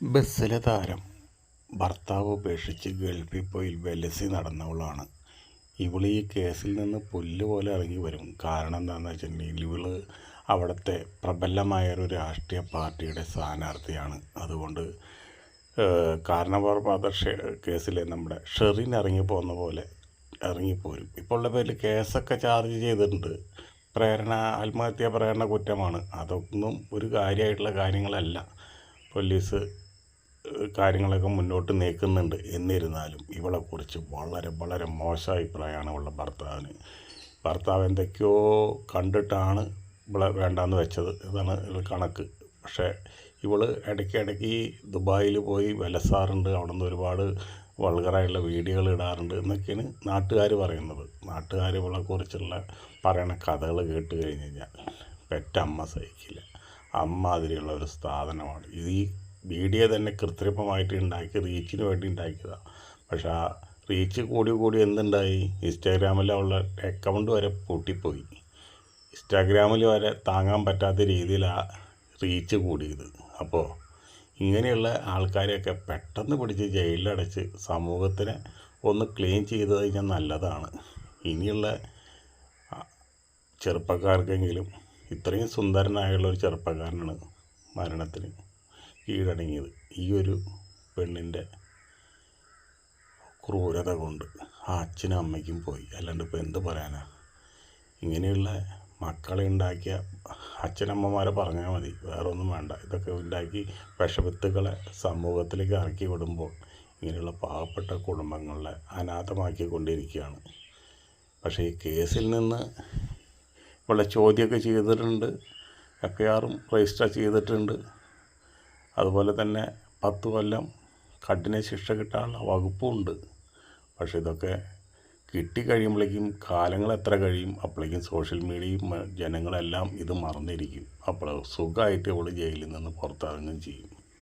ബസ്സിലെ താരം ഭർത്താവ് ഉപേക്ഷിച്ച് ഗൾഫിൽ പോയി വെലസി നടന്നവളാണ്. ഇവൾ ഈ കേസിൽ നിന്ന് പുല്ല് പോലെ ഇറങ്ങി വരും. കാരണം എന്താണെന്ന് വെച്ചിട്ടുണ്ടെങ്കിൽ ഇവൾ അവിടുത്തെ പ്രബലമായ ഒരു രാഷ്ട്രീയ പാർട്ടിയുടെ സ്ഥാനാർത്ഥിയാണ്. അതുകൊണ്ട് കാരണവർമാത കേസിലെ നമ്മുടെ ഷെറിൻ ഇറങ്ങി പോകുന്ന പോലെ ഇറങ്ങിപ്പോരും ഇപ്പോൾ ഉള്ള പേരിൽ കേസൊക്കെ ചാർജ് ചെയ്തിട്ടുണ്ട്. പ്രേരണ ആത്മഹത്യാ പ്രേരണ കുറ്റമാണ്. അതൊന്നും ഒരു കാര്യമായിട്ടുള്ള കാര്യങ്ങളല്ല. പോലീസ് കാര്യങ്ങളൊക്കെ മുന്നോട്ട് നീക്കുന്നുണ്ട്. എന്നിരുന്നാലും ഇവളെക്കുറിച്ച് വളരെ വളരെ മോശം അഭിപ്രായമാണ് ഇവളുടെ ഭർത്താവിന്. ഭർത്താവ് എന്തൊക്കെയോ കണ്ടിട്ടാണ് ഇവളെ വേണ്ടാന്ന് വെച്ചത് ഇതാണ് കണക്ക്. പക്ഷേ ഇവൾ ഇടയ്ക്ക് ഇടയ്ക്ക് ദുബായിൽ പോയി വിലസാറുണ്ട്. അവിടെ നിന്ന് ഒരുപാട് വൾഗറായുള്ള വീഡിയോകൾ ഇടാറുണ്ട് എന്നൊക്കെയാണ് നാട്ടുകാർ പറയുന്നത്. നാട്ടുകാർ ഇവളെക്കുറിച്ചുള്ള പറയണ കഥകൾ കേട്ട് കഴിഞ്ഞ് കഴിഞ്ഞാൽ പെറ്റമ്മ സഹിക്കില്ല. അമ്മാതിരിയുള്ള ഒരു സ്ഥാപനമാണ് ഇത് ഈ വീഡിയോ തന്നെ കൃത്രിമമായിട്ട് ഉണ്ടാക്കി റീച്ചിന് വേണ്ടി ഉണ്ടാക്കിയതാണ് പക്ഷേ ആ റീച്ച് കൂടി കൂടി എന്തുണ്ടായി? ഇൻസ്റ്റാഗ്രാമിലുള്ള അക്കൗണ്ട് വരെ പൂട്ടിപ്പോയി. ഇൻസ്റ്റാഗ്രാമിൽ വരെ താങ്ങാൻ പറ്റാത്ത രീതിയിലാണ് റീച്ച് കൂടിയത്. അപ്പോൾ ഇങ്ങനെയുള്ള ആൾക്കാരെയൊക്കെ പെട്ടെന്ന് പിടിച്ച് ജയിലിലടച്ച് സമൂഹത്തിനെ ഒന്ന് ക്ലീൻ ചെയ്ത് കഴിഞ്ഞാൽ നല്ലതാണ്. ഇനിയുള്ള ചെറുപ്പക്കാർക്കെങ്കിലും ഇത്രയും സുന്ദരനായുള്ള ഒരു ചെറുപ്പക്കാരനാണ് മരണത്തിന്. കീഴടങ്ങിയത്. ഈ ഒരു പെണ്ണിന്റെ ക്രൂരത കൊണ്ട് ആ അച്ഛനും അമ്മയ്ക്കും പോയി. അല്ലാണ്ട് ഇപ്പോൾ എന്ത് പറയാനാ? ഇങ്ങനെയുള്ള മക്കളെ ഉണ്ടാക്കിയ അച്ഛനമ്മമാരെ പറഞ്ഞാൽ മതി. വേറൊന്നും വേണ്ട. ഇതൊക്കെ ഉണ്ടാക്കി വിഷവിത്തുക്കളെ സമൂഹത്തിലേക്ക് ഇറക്കി വിടുമ്പോൾ ഇങ്ങനെയുള്ള പാവപ്പെട്ട കുടുംബങ്ങളെ അനാഥമാക്കിക്കൊണ്ടിരിക്കുകയാണ്. പക്ഷേ ഈ കേസിൽ നിന്ന് ഇവിടെ ചോദ്യമൊക്കെ ചെയ്തിട്ടുണ്ട്. എഫ് ഐ ആറും രജിസ്റ്റർ ചെയ്തിട്ടുണ്ട്. അതുപോലെ തന്നെ പത്ത് കൊല്ലം കഠിന ശിക്ഷ കിട്ടാനുള്ള വകുപ്പുമുണ്ട്. പക്ഷെ ഇതൊക്കെ കിട്ടിക്കഴിയുമ്പോഴേക്കും കാലങ്ങൾ എത്ര കഴിയും അപ്പോഴേക്കും സോഷ്യൽ മീഡിയയും ജനങ്ങളെല്ലാം ഇത് മറന്നിരിക്കും. അപ്പോൾ സുഖമായിട്ട് അവൾ ജയിലിൽ നിന്ന് പുറത്തിറങ്ങുകയും ചെയ്യും.